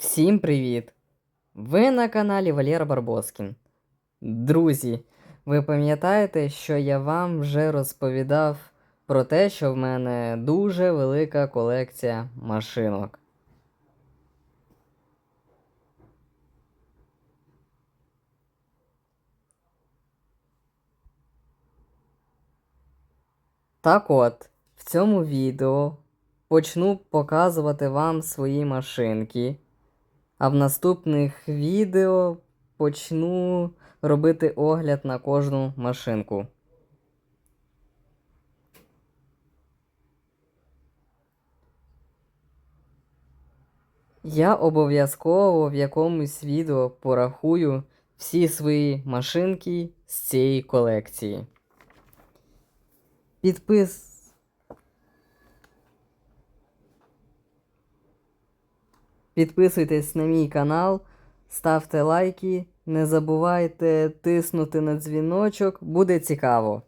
Всім привіт! Ви на каналі Валєра Барбоскін. Друзі, ви пам'ятаєте, що я вам вже розповідав про те, що в мене дуже велика колекція машинок. Так от, в цьому відео почну показувати вам свої машинки. А в наступних відео почну робити огляд на кожну машинку. Я обов'язково в якомусь відео порахую всі свої машинки з цієї колекції. Підпис. Підписуйтесь на мій канал, ставте лайки, не забувайте тиснути на дзвіночок, буде цікаво.